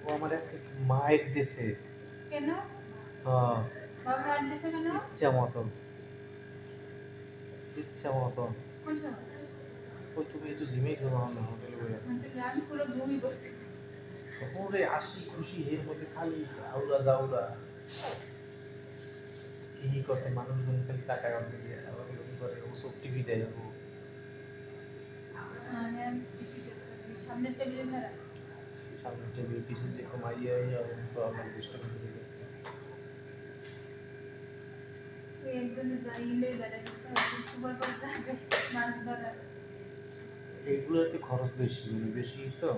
ও আমার আজকে কেন? হ্যাঁ। আর দিছে কেন? ইচ্ছা মতো ইচ্ছা মতো কোন ওই তুমি একটু জিমেইছো না হলে হোটেলে পুরো বসে হাসি খুশি এর মধ্যে খালি আউলা দাউলা এই করতে মানুষজন খালি টাকা দিয়ে আবার কি করে ও সব টিভি দেয় ও কিছু দেখতেছি সামনের টেবিলে ধরা। সামনে টেবিল পিছন থেকে মারিয়া তো আমার ডিস্টার্ব হয়ে গেছে এইগুলোতে খরচ বেশি মানে বেশি তো।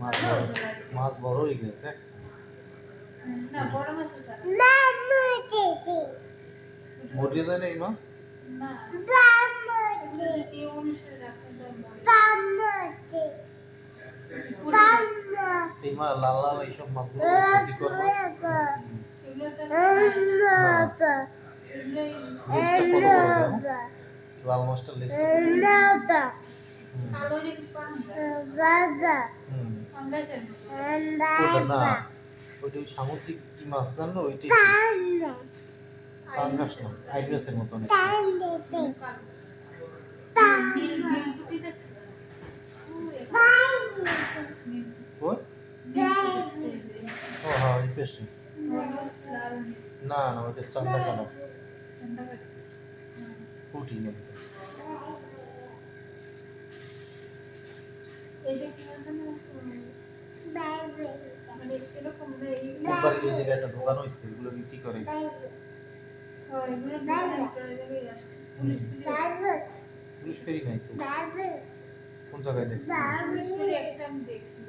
মাছ বড়। মাছ হয়ে গেছে দেখছ? না বড় মাছ আছে। না এই মাছ? না। এগুলো দ্বিতীয় অনুসারে রাখা যায় মরে। পুরি মাছ। এই মাছ লাল লাল এইসব মাছ হুম। এগুলো তো না, এগুলোই লেজটা কত বড় জানো? লাল মাছটার লেজটা না ওইটা ওই সামুদ্রিক কি মাছ জানো ওইটাই পাঙ্গাস না মতো অনেক নীল নীল পুঁটি। দোকান হয়েছে এগুলো বিক্রি করে। পুলিশ ফেরি নাই তো কোন জায়গায় দেখছি একটা দেখছি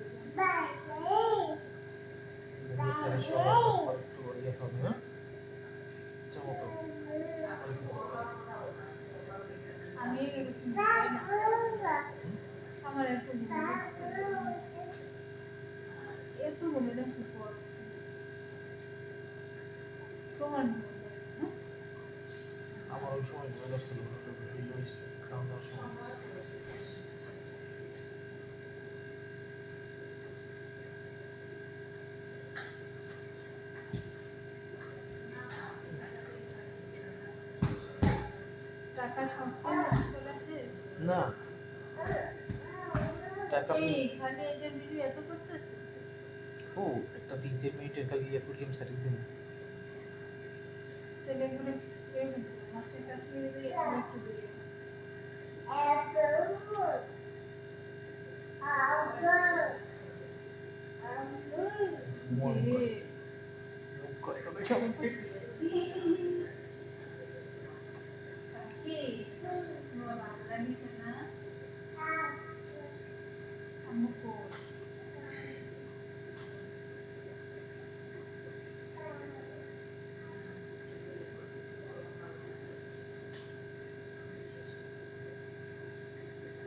তোমার ঘুম হয়, হ্যাঁ? আমার ওই সময় ভয় লাগছিল হঠাৎ ফিল হয়েছে খাওয়া দাওয়ার সময়। টাকা সম্পূর্ণ তোলা শেষ না। টাকা এই খালি এই যে ভিডিও এত করতেছে? ও একটা তিন চার মিনিটের খালি ইয়ে করলাম সারি দিন। তাহলে এগুলো এরকম মাসের কাছে গেলে যে আর একটু দূরে মন যে মুখ করে করে কেমন করে? কাকি তোমার বাংলা নিছে না আমুকো এরকম করে একটু বসে একটু একটু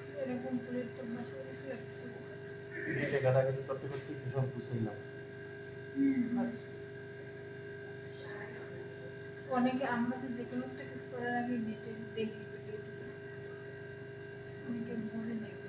এটা গালাগালি করতে করতে ভীষণ বুঝছিলাম অনেকে আমরা তো যে কোনো একটা কিছু করার আগে নেটে দেখি ভিডিও অনেকে ভুলে দেখি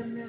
এগুলো